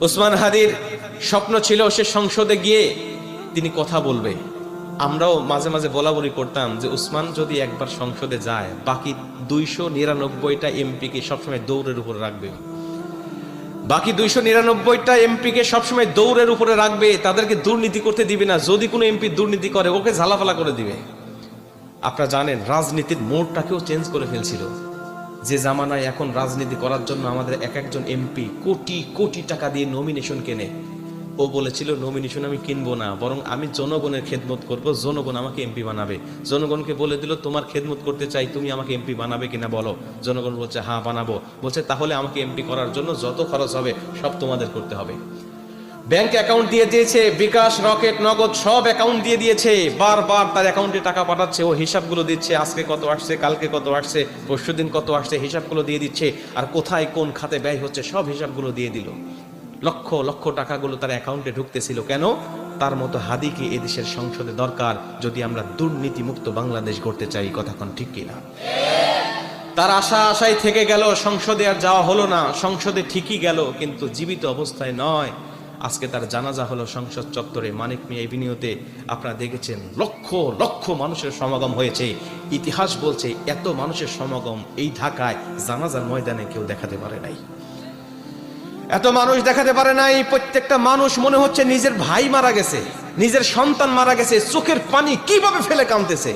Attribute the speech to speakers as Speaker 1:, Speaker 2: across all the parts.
Speaker 1: ওসমান হাদির স্বপ্ন ছিল সে সংসদে গিয়ে তিনি কথা বলবে। আমরাও মাঝে মাঝে বলা বলি করতাম যে উসমান যদি একবার সংসদে যায়, বাকি দুইশো নিরানব্বইটা এমপিকে সবসময় দৌড়ের উপরে রাখবে। বাকি দুইশো নিরানব্বইটা এমপিকে সবসময় দৌড়ের উপরে রাখবে, তাদেরকে দুর্নীতি করতে দিবে না। যদি কোনো এমপি দুর্নীতি করে, ওকে ঝালাফালা করে দিবে। আপনারা জানেন, রাজনীতির মোড়টাকেও চেঞ্জ করে ফেলছিল। যে জামানায় এখন রাজনীতি করার জন্য আমাদের এক একজন এমপি কোটি কোটি টাকা দিয়ে নমিনেশন কেনে। ও বলেছিল নমিনেশন আমি কিনবো না, বরং আমি জনগণের খেদমত করব, জনগণ আমাকে এমপি বানাবে। জনগণকে বলে দিল, তোমার খেদমত করতে চাই, তুমি আমাকে এমপি বানাবে কিনা বলো? জনগণ বলছে হ্যাঁ বানাবো। বলছে, তাহলে আমাকে এমপি করার জন্য যত খরচ হবে, সব তোমাদের করতে হবে। ব্যাংক অ্যাকাউন্ট দিয়ে দিয়েছে, বিকাশ, রকেট, নগদ, সব অ্যাকাউন্ট দিয়ে দিয়েছে। বারবার তার অ্যাকাউন্টে টাকা পাঠাচ্ছে ও হিসাবগুলো দিচ্ছে, আজকে কত আসছে, কালকে কত আসছে পরশুদিন কত আসছে, হিসাবগুলো দিয়ে দিচ্ছে, আর কোথায় কোন খাতে ব্যয় হচ্ছে, সব হিসাবগুলো দিয়ে দিল। লক্ষ লক্ষ টাকাগুলো তার অ্যাকাউন্টে ঢুকতেছিল। কেন? তার মতো হাদিকে এদেশের সংসদে দরকার যদি আমরা দুর্নীতিমুক্ত বাংলাদেশ গড়তে চাই? কথাক্ষণ ঠিক কিনা তার আশা আশাই থেকে গেল, সংসদে আর যাওয়া হলো না। সংসদে ঠিকই গেল, কিন্তু জীবিত অবস্থায় নয়। আজকে তার জানাজা হলো সংসদ চত্বরে। মানিক মিয়া এভিনিউতে আপনারা দেখেছেন লক্ষ লক্ষ মানুষের সমাগম হয়েছে। ইতিহাস বলছে এত মানুষের সমাগম এই ঢাকায় জানাজার ময়দানে কেউ দেখাতে পারে নাই। এত মানুষ দেখাতে পারে নাই, প্রত্যেকটা মানুষ মনে হচ্ছে নিজের ভাই মারা গেছে, নিজের সন্তান মারা গেছে, চোখের পানি কীভাবে ফেলে কামতেছে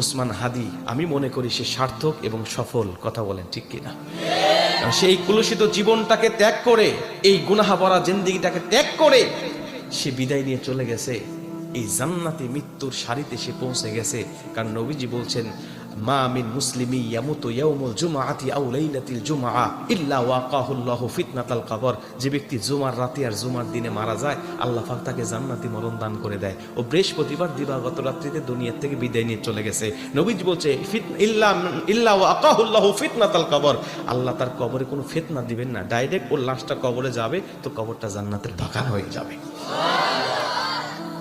Speaker 1: ওসমান হাদি, আমি মনে করি সে সার্থক এবং সফল, কথা বলেন ঠিক কিনা? সেই কুলুষিত জীবনটাকে ত্যাগ করে, এই গুনাহা ভরা জিন্দিগিটাকে ত্যাগ করে সে বিদায় নিয়ে চলে গেছে। এই জান্নাতে মৃত্যুর সারিতে সে পৌঁছে গেছে। কারণ নবীজি বলছেন মা মিন কবর যে ব্যক্তি জুমার জুমার দিনে মারা যায়, আল্লাহ তাকে জান্নাতি মরণ দান করে দেয়। ও বৃহস্পতিবার দিবাগত রাত্রিতে থেকে বিদায় নিয়ে চলে গেছে। নবীজি বলছে ইল্লা কবর আল্লাহ তার কবরে কোনো ফিতনা দিবেন না। ডাইরেক্ট ওর লাশটা কবরে যাবে, তো কবরটা জান্নাতের বাগান হয়ে যাবে।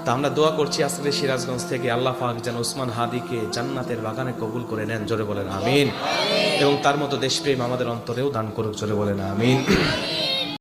Speaker 1: তা আমরা দোয়া করছি আসলে সিরাজগঞ্জ থেকে আল্লাহ পাক যেন ওসমান হাদিকে জান্নাতের বাগানে কবুল করে নেন, জোরে বলেন, আমিন। এবং তার মতো দেশপ্রেম আমাদের অন্তরেও দান করুক, জোরে বলেন, আমিন।